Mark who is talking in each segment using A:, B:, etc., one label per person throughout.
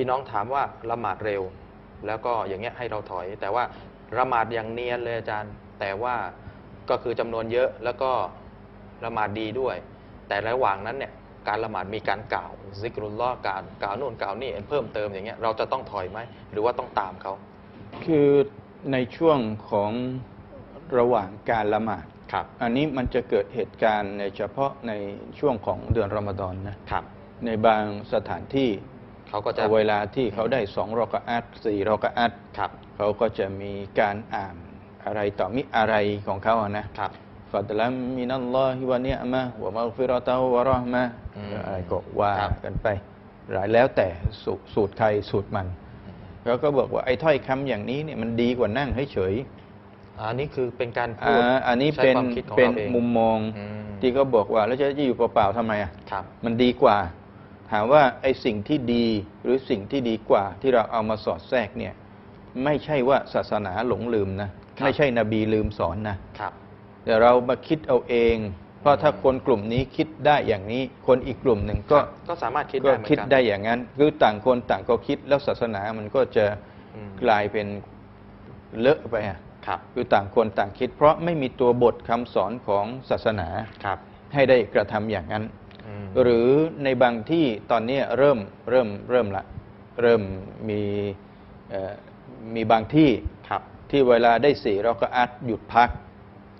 A: พี่น้องถามว่าละหมาดเร็ว แล้วก็อย่างเงี้ยให้เราถอย แต่ว่าละหมาดอย่างเนียนเลยอาจารย์ แต่ว่าก็คือจำนวนเยอะแล้วก็ละหมาดดีด้วย แต่ระหว่างนั้นเนี่ยการละหมาดมีการกล่าวซิกรุลลอฮ์การกล่าวนู่นกล่าวนี่เพิ่มเติมอย่างเงี้ยเราจะต้องถอยไหมหรือว่าต้องตามเขา
B: คือในช่วงของระหว่างการละหมาด
A: ครับ
B: อันนี้มันจะเกิดเหตุการณ์ในเฉพาะในช่วงของเดือนรอมฎอนนะครับ ในบางสถานที่
A: เขาก็จะ
B: เวลาที่เขาได้สองรอกะอัตสี่รอกะอัต
A: ครับ
B: เขาก็จะมีการอ่านอะไรต่อมิอะไรของเขาอะนะครับฟัดลัมมินัลลอฮิวะเนียมะฮ์วะมัฆฟิเราะตะฮ์วะเราะห์มะฮ์
A: อืม
B: อะไรก็ว่า
A: ครับ
B: กันไปหลายแล้วแต่สูสูตรใครสูตรมันเขาก็บอกว่าไอ้ถ้อยคำอย่างนี้เนี่ยมันดีกว่านั่งเฉยๆ
A: อันนี้คือเป็นการ
B: อ่
A: พูดา
B: อันนี้
A: ใช้
B: เป็น
A: ความคิดของ
B: เป็น
A: เราเอง
B: มุมมอง
A: อืม
B: ที่เขาบอกว่าแล้วจะอยู่เปล่าๆทำไมอะ
A: ครับ
B: มันดีกว่า ถามว่าไอ้สิ่งที่ดีหรือสิ่งที่ดีกว่าที่เราเอามาสอดแทรกเนี่ยไม่ใช่ว่าศาสนาหลงลืมนะ
A: ครับ
B: ไม่ใช่นบีลืมสอนนะ
A: ครับ
B: แต่เรามาคิดเอาเอง เพราะถ้าคนกลุ่มนี้คิดได้อย่างนี้ คนอีกกลุ่มหนึ่งก็
A: ก็สามารถคิด
B: ก็
A: ได้เหมือน
B: คิด
A: กัน
B: ได้อย่างนั้นคือต่างคนต่างก็คิดแล้วศาสนามันก็จะ
A: อืม
B: กลายเป็นเลอะไปอะ
A: ครับ
B: คือต่างคนต่างคิด เพราะไม่มีตัวบทคำสอนของศาสนา
A: ครับ
B: ให้ได้กระทำอย่างนั้น
A: อืม
B: หรือในบางที่ตอนนี้เริ่มเริ่มเริ่มละ เริ่มมีเอ่อมีบางที่
A: ครับ
B: ที่เวลาได้สี่เราก็อัดหยุดพัก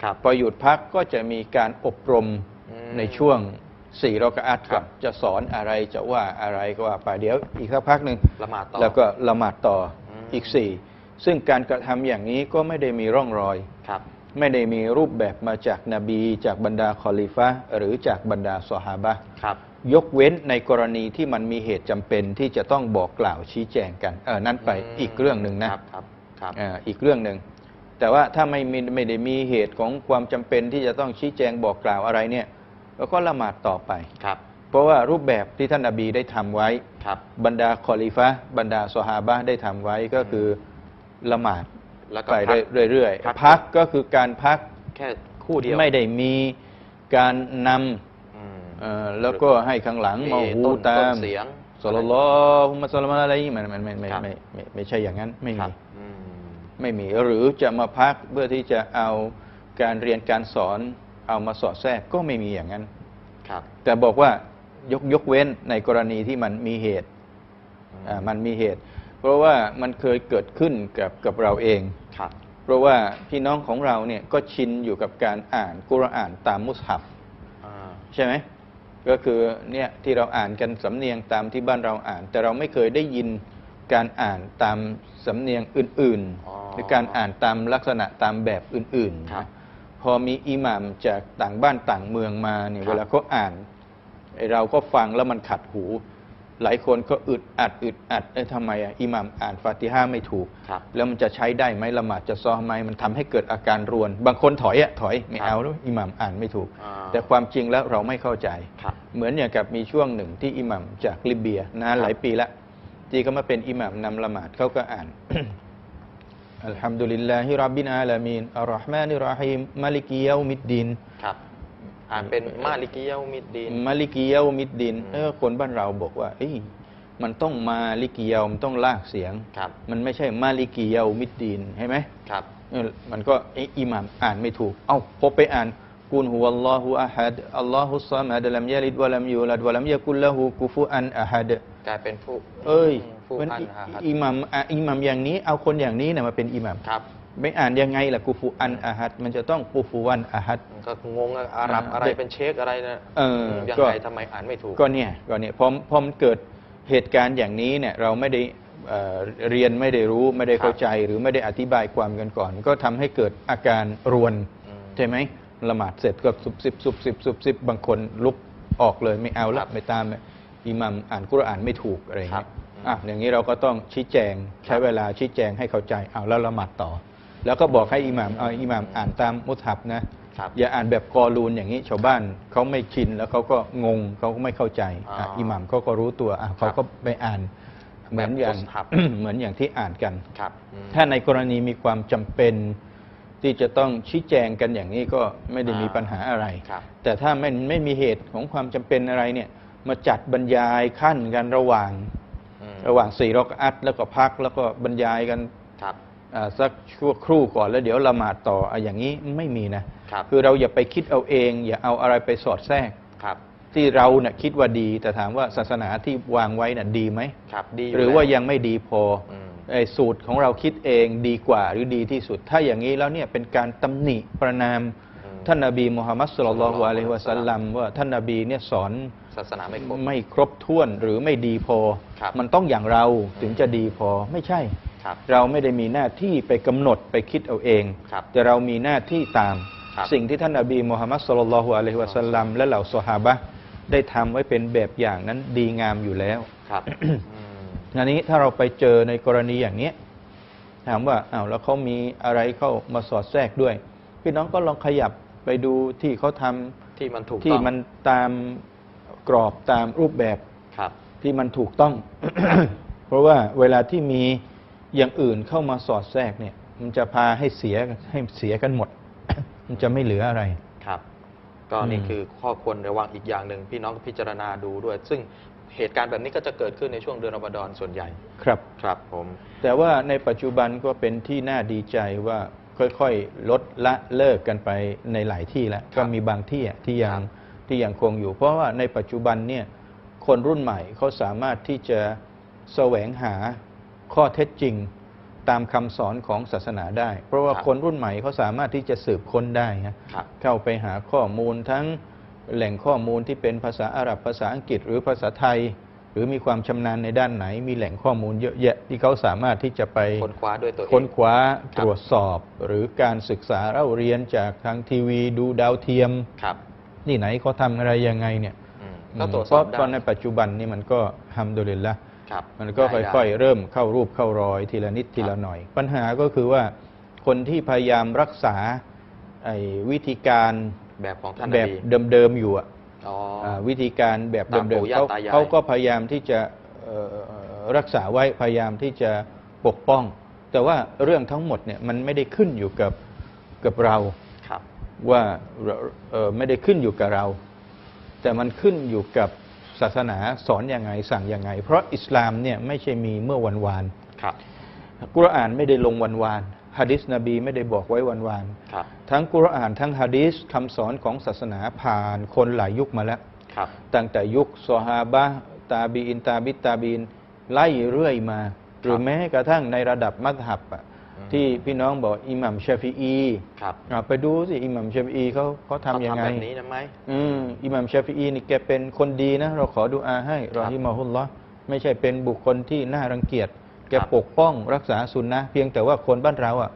A: ครับ
B: พอหยุดพักก็จะมีการอบรม
A: อืม
B: ในช่วงสี่เราก็อัด
A: ครั
B: ก่อบนจะสอนอะไรจะว่าอะไรก็ว่าไปเดี๋ยวอีกสักพักหนึ่ง
A: ละหมาดต่อ
B: แล้วก็ละหมาดต่ออ
A: ม
B: อีกสี่ซึ่งการกระทำอย่างนี้ก็ไม่ได้มีร่องรอย
A: ครับ
B: ไม่ได้มีรูปแบบมาจากนบี จากบรรดาคอลิฟะห์หรือจากบรรดาสหาบะห์
A: ครับ
B: ยกเว้นในกรณีที่มันมีเหตุจำเป็นที่จะต้องบอกกล่าวชี้แจงกันเออนั่นไป
A: ม
B: อีกเรื่องหนึ่งนะครับ
A: ครับครับ
B: เอ่ออีกเรื่องหนึ่งแต่ว่าถ้าไม่มีไม่ได้มีเหตุของความจำเป็นที่จะต้องชี้แจงบอกกล่าวอะไรเนี่ยเราก็ละหมาดต่อไป
A: ครับ
B: เพราะว่ารูปแบบที่ท่านนบีได้ทำไว้
A: ครับ
B: บรรดาคอลิฟะห์บรรดาสหาบะห์ได้ทำไว้ก็คือละหมาด
A: แล้วก็
B: ไป
A: พัก
B: เรื่อย
A: พัก
B: ๆพักก็คือการพัก
A: แค่คู่เดียว
B: ไม่ได้มีการน
A: อืมำ
B: เอ่อแล้วก็ให้ข้างหลังมาหู
A: ต้น
B: ตา
A: ต้
B: ม
A: นเสียง
B: สลลัลลอฮุมะสัลลัมอะไรอย่างงี้มันมันไม่ไม่
A: ครับ
B: ไม่ไม่ไม่ใช่อย่างนั้นไม่
A: ครั
B: มี
A: บอืม
B: ไม่มีหรือจะมาพักเพื่อที่จะเอาการเรียนการสอนเอามาสอดแทรกก็ไม่มีอย่างนั้น
A: ครับ
B: แต่บอกว่ายกยกเว้นในกรณีที่มันมีเหตุอ่ามันมีเหตุ เพราะว่ามันเคยเกิดขึ้นกับกับเราเอง
A: ครับ
B: เพราะว่าพี่น้องของเราเนี่ยก็ชินอยู่กับการอ่านกุรอานตามมุสฮับ
A: อ่า
B: ใช่ไหมก็คือเนี่ยที่เราอ่านกันสำเนียงตามที่บ้านเราอ่าน แต่เราไม่เคยได้ยินการอ่านตามสำเนียงอื่น
A: อ๋อ
B: ๆหรือการอ่านตามลักษณะตามแบบอื่นๆ
A: ครับ
B: นะพอมีอิหม่ามจากต่างบ้านต่างเมืองมาเนี่ย
A: ครับ
B: เวลาเขาอ่านไอ้เราก็ฟังแล้วมันขัดหู หลายคนก็อึดอัดอึดอัดเอ้ยทำไมอะอิหม่ามอ่านฟาติฮาไม่ถูก
A: ครับ
B: แล้วมันจะใช้ได้ไหมละหมาดจะซอไหมมันทำให้เกิดอาการรวน บางคนถอยอะถอยไม่
A: ครับ
B: เอาแล้วอิหมัมอ่านไม่ถูก
A: อ่า
B: แต่ความจริงแล้วเราไม่เข้าใจ
A: ครับ
B: เหมือนอย่างกับมีช่วงหนึ่งที่อิหมัมจากลิเบียนานหลายปีละที่ก็มาเป็นอิหมัมนำละหมาดเขาก็อ่าน อัลฮัมดุลิลลาฮิรับบินอาลามีนอัลลอฮ์มานิรเราะฮีมมาลิกิยามิดดิน
A: ครับ อ่านเป็นมาลิกิยามิดดีน
B: มาลิกิยามิดดิน
A: อืม
B: เออคนบ้านเราบอกว่าเอ้ยมันต้องมาลิกิยามันต้องลากเสียง
A: ครับ
B: มันไม่ใช่มาลิกิยามิดดินใช่ไหม
A: ครับ
B: เออมันก็เอ๊ะอิหม่ามอ่านไม่ถูก เอ้าพอไปอ่านกุลฮุวัลลอฮุอะฮัดอัลลอฮุซอมัดลัมยะลิดวะลัมยูลัดวะลัมยะกุลละหูกุฟุอันอะฮัด
A: กลายเป็นผู้
B: เอ้ย
A: ผู้
B: มัน
A: อัน
B: อิ
A: อาฮัด
B: อิหม่ามอะอิหม่ามอย่างนี้ เอาคนอย่างนี้เนี่ยมาเป็นอิหม่าม
A: ครับ
B: ไม่อ่านยังไงล่ะกุฟุอันอะฮัดมันจะต้องกุฟุวันอะฮัด
A: ก็งงอะอาหรับ
B: อ่า
A: อะไร
B: เด็ก
A: เป็นเชคอะไรนะ
B: เออ
A: ยัง
B: ก็
A: ไงทำไมอ่านไม่ถูก
B: ก็เนี่ยก็เนี่ยพอพอมันเกิดเหตุการณ์อย่างนี้เนี่ยเราไม่ได้เอ่อเรียนไม่ได้รู้ไม่ได้เข้าใจหรือไม่ได้อธิบายความกันก่อน ก็ทำให้เกิดอาการรวน
A: อืม
B: ใช่ไหมละหมาดเสร็จก็สุบซิบสุบซิบสุบซิบบางคนลุกออกเลยไม่เอา
A: ครั
B: ละ
A: บ
B: ไม่ตามอิหมัมอ่านกุรอานไม่ถูกอะไรอย่าง
A: ครั
B: เงี้
A: บ
B: ยอะอย่างนี้เราก็ต้องชี้แจงใช้เวลาชี้แจงให้เข้าใจเอาแล้วละหมาดต่อ แล้วก็บอกให้อิหมัมเอาอิหมัมอ่านตามมุทับนะ
A: ครับ
B: อย่าอ่านแบบกอรูนอย่างนี้ ชาวบ้านเขาไม่ชินแล้วเขาก็งงเขาก็ไม่เข้าใจ
A: อ๋อ
B: อะอิหมัมเขาก็รู้ตัวอะเขาก็ไปอ่านเหมือนอย่าง
A: มุสฮับ
B: เหมือนอย่างที่อ่านกัน
A: ครับอืม
B: ถ้าในกรณีมีความจำเป็นที่จะต้องชี้แจงกันอย่างนี้ก็ไม่ได้มี
A: อ่า
B: ปัญหาอะไร
A: ครับ
B: แต่ถ้าไม่ไม่มีเหตุของความจำเป็นอะไรเนี่ยมาจัดบรรยายขั้นกันระหว่าง
A: อืม
B: ระหว่างสี่รอกอัตแล้วก็พักแล้วก็บรรยายกัน
A: ครับ
B: อ่า สักชั่วครู่ก่อนแล้วเดี๋ยวละหมาดต่ออะอย่างนี้ไม่มีนะครับคือเราอย่าไปคิดเอาเอง อย่าเอาอะไรไปสอดแทรก
A: ครับ
B: ที่เราเนี่ยคิดว่าดี แต่ถามว่าศาสนาที่วางไว้น่ะดีไหม
A: ครับดียู่
B: หรือว่า
A: แล้ว
B: ยังไม่ดีพออ
A: ม
B: ไอ้สูตรของเราคิดเองดีกว่าหรือดีที่สุด ถ้าอย่างนี้แล้วเนี่ยเป็นการตำหนิประนาม
A: อืม
B: ท่านนาบีมุฮัมมัดสุลลัลลอฮุอะลัยฮิวะสัลลัมว่าท่านนาบีเนี่ยสอน
A: ศาสนาไม่ครบ
B: ไม่ครบถ้วนหรือไม่ดีพอ
A: ครับ
B: มันต้องอย่างเราถึงจะดีพอไม่ใช่
A: ครับ
B: เราไม่ได้มีหน้าที่ไปกำหนดไปคิดเอาเอง
A: ครับ
B: แต่เรามีหน้าที่ตาม
A: ครับ
B: สิ่งที่ท่านนบีมุฮัมมัดสุลลัลลอฮุอะลัยฮิวะสัลลัมและเหล่าซอฮาบะห์ได้ทำไว้เป็นแบบอย่างนั้นดีงามอยู่แล้ว
A: ครับอืม
B: อันนี้ถ้าเราไปเจอในกรณีอย่างเนี้ยถามว่าอ้าวแล้วเขามีอะไรเข้ามาสอดแทรกด้วย พี่น้องก็ลองขยับไปดูที่เขาทำ
A: ที่มันถูก
B: ที่
A: ต้อง
B: มันตามกรอบตามรูปแบบ
A: ครับ
B: ที่มันถูกต้อง เพราะว่าเวลาที่มี อย่างอื่นเข้ามาสอดแทรกเนี่ย มันจะพาให้เสียให้เสียกันหมด มันจะไม่เหลืออะไร
A: ครับก็นี่
B: อืม
A: คือข้อควรระวังอีกอย่างหนึ่งพี่น้องก็พิจารณาดูด้วย ซึ่งเหตุการณ์แบบนี้ก็จะเกิดขึ้นในช่วงเดือนรอมฎอนส่วนใหญ่
B: ครับ
A: ครับผม
B: แต่ว่าในปัจจุบันก็เป็นที่น่าดีใจว่าค่อยๆ ลดละเลิกกันไปในหลายที่แล้วก็มีบางที่อะที่ยังที่ยังคงอยู่ เพราะว่าในปัจจุบันเนี่ยคนรุ่นใหม่เขาสามารถที่จะแสวงหา ข้อเท็จจริงตามคำสอนของศาสนาได้ เพราะว่าคนรุ่นใหม่เขาสามารถที่จะสืบค้นได้ฮะ
A: ครับ
B: เข้าไปหาข้อมูลทั้งแหล่งข้อมูลที่เป็นภาษาอาหรับภาษาอังกฤษ หรือภาษาไทย หรือมีความชำนาญในด้านไหน มีแหล่งข้อมูลเยอะแยะที่เขาสามารถที่จะไป
A: ค้นคว้าด้วยตัวเอง
B: ค้นคว้า
A: ครับ
B: ตรวจสอบ หรือการศึกษาเล่าเรียนจากทางทีวีดูดาวเทียม
A: ครับ
B: นี่ไหนเขาทำอะไรยังไงเนี่ย
A: อืมก็ตรวจ
B: เพ
A: สอบ
B: ราะ
A: ได้
B: ตอนในปัจจุบันนี่มันก็ฮัมดุลิลละ
A: ครับ
B: มันก็
A: ได้
B: ค่อย
A: ได้
B: ๆเริ่มเข้ารูปเข้ารอยทีละนิดที
A: ครั
B: ละ
A: บ
B: หน่อย ปัญหาก็คือว่าคนที่พยายามรักษาไอ้วิธีการ
A: แบบของท่านน
B: แบบ
A: บี
B: เดิมๆอยู่อะ
A: อ๋อ
B: อ่าวิธีการแบบ
A: ตาม
B: เดิ
A: ปู่
B: มๆ
A: ย่า
B: เขา
A: ตายาย
B: เขาก็พยายามที่จะเอ่อรักษาไว้พยายามที่จะปกป้อง แต่ว่าเรื่องทั้งหมดเนี่ยมันไม่ได้ขึ้นอยู่กับกับเรา
A: ครับ
B: ว่าเราเอ่อไม่ได้ขึ้นอยู่กับเรา แต่มันขึ้นอยู่กับ ศาสนาสอนยังไงสั่งยังไง เพราะอิสลามเนี่ยไม่ใช่มีเมื่อวันวาน
A: ครับ
B: กุรอานไม่ได้ลงวันวานฮะดิษนบีไม่ได้บอกไว้วันวาน
A: ครับ
B: ทั้งกุรอานทั้งฮะดีษคำสอนของศาสนาผ่านคนหลายยุคมาแล้ว
A: ครับ
B: ตั้งแต่ยุคซอฮาบะห์ตาบีอินตาบิตตาบีนไล่เรื่อยมา หรือแม้กระทั่งในระดับมัธฮับอะ
A: อืม
B: ที่พี่น้องบอกอิหมัมชาฟีอี
A: ครับ
B: อะไปดูสิอิหมัมชาฟีอีเขาเขาทำยังไง
A: เขาแบบนี้นะไหม
B: อืมอิหมัมชาฟีอีนี่แกเป็นคนดีนะ เราขอดูอาให้รอฮิมาฮุลลอฮ์ไม่ใช่เป็นบุคคลที่น่ารังเกียจแก
A: ครับ
B: ปกป้องรักษาสุนนะเพียงแต่ว่าคนบ้านเราอะ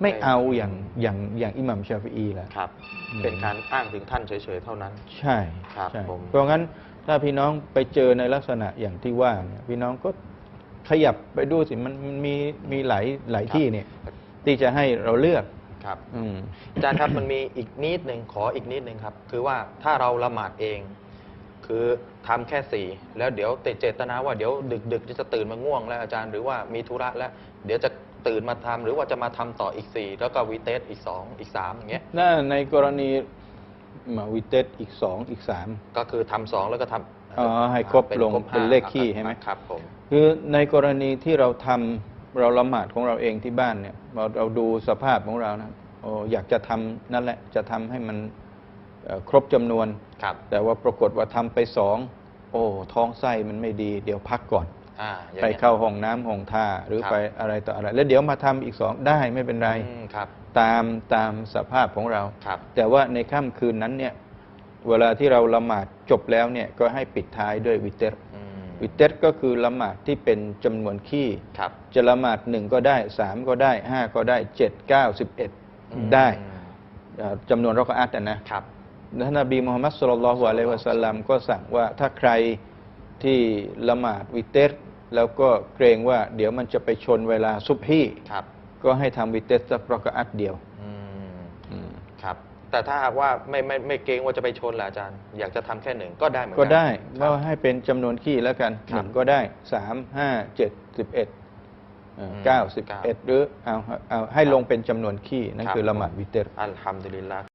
B: ไม่
A: ไม่
B: เอาอย่างอย่างอย่างอิหมัมชาฟีอีแหละ
A: ครับ
B: อืม
A: เป็นการอ้างถึงท่านเฉยๆเท่านั้น
B: ใช่
A: ครับ
B: ใช่
A: ผม
B: เพราะงั้นถ้าพี่น้องไปเจอในลักษณะอย่างที่ว่าเนี่ยพี่น้องก็ ขยับไปดูสิมันมันมีมีหลายหลายที่เนี่ยที่จะให้เราเลือก
A: ครับ
B: อืม
A: อาจารย์ครับมันมีอีกนิดหนึ่งขออีกนิดหนึ่งครับ คือว่าถ้าเราละหมาดเอง คือทำแค่สี่แล้วเดี๋ยวติดเจตนาว่าเดี๋ยวดึกดึกๆจะตื่นมาง่วงแล้วอาจารย์หรือว่ามีธุระแล้วเดี๋ยวจะตื่นมาทำหรือว่าจะมาทำต่ออีกสี่แล้วก็วีเตสอีกสองอีกสามอย่างเงี้ย
B: น่าในกรณีมาวิเตสอีกสองอีกสาม
A: ก็คือทำสองแล้วก็ทำ
B: อ๋อให้ครบ
A: เป็น
B: ลง
A: ครบ
B: เป็น
A: ห้า
B: เลขคี่ใช่ไหม
A: ครับผม
B: คือในกรณีที่เราทำเราละหมาดของเราเองที่บ้านเนี่ยเราเราดูสภาพของเรานะโอ้อยากจะทำนั่นแหละจะทำให้มันเอ่อครบจำนวน
A: ครับ
B: แต่ว่าปรากฏว่าทำไปสองโอ้ท้องไส้มันไม่ดี เดี๋ยวพักก่อน
A: อ่าอย่าง
B: ไป
A: งี้ย
B: เข้าห้องน้ำห้องท่าหรือ
A: ครับ
B: ไปอะไรต่ออะไร แล้วเดี๋ยวมาทำอีกสองได้ไม่เป็นไร
A: อืมครับ
B: ตามตามสภาพของเรา
A: ครับ
B: แต่ว่าในค่ำคืนนั้นเนี่ย เวลาที่เราละหมาดจบแล้วเนี่ยก็ให้ปิดท้ายด้วยวิเตร
A: อืม
B: วิเตรก็คือละหมาดที่เป็นจำนวนขี้
A: ครับ
B: จะละหมาดหนึ่งก็ได้สามก็ได้ห้าก็ได้เจ็ดเก้าสิบเอ็ด
A: อืม
B: ได้เอ่อจำนวนรักอัตนะครับท่านนบีมุฮัมมัดสุลลัลลอฮุอะลัยฮิวะสัลลัมก็สั่งว่าถ้าใครที่ละหมาดวิเตรแล้วก็เกรงว่าเดี๋ยวมันจะไปชนเวลาซุบฮี
A: ครับ
B: ก็ให้ทำวิเตรสักรักอัตเดียว
A: อืม
B: อืม
A: ครับ แต่ถ้าหากว่าไม่ไม่ไม่เกรงว่าจะไปชนล่ะอาจารย์ อยากจะทำแค่หนึ่งก็ได้เหมือนกั
B: ก็ได้
A: ครั
B: ว่า
A: บ
B: ให้เป็นจำนวนขี้แล้วกัน
A: ครั
B: ห
A: บ
B: นึ่งก็ได้สามห้าเจ็ดสิบเอ็ด
A: อืม
B: เก้าสิบ
A: เก้า
B: เอ็ดหรือเอาเอาให้
A: ครับ
B: ลงเป็นจำนวนขี้นั่น
A: ครับ
B: คือละหมาดวิเตร
A: อัลฮัมดุลิลละ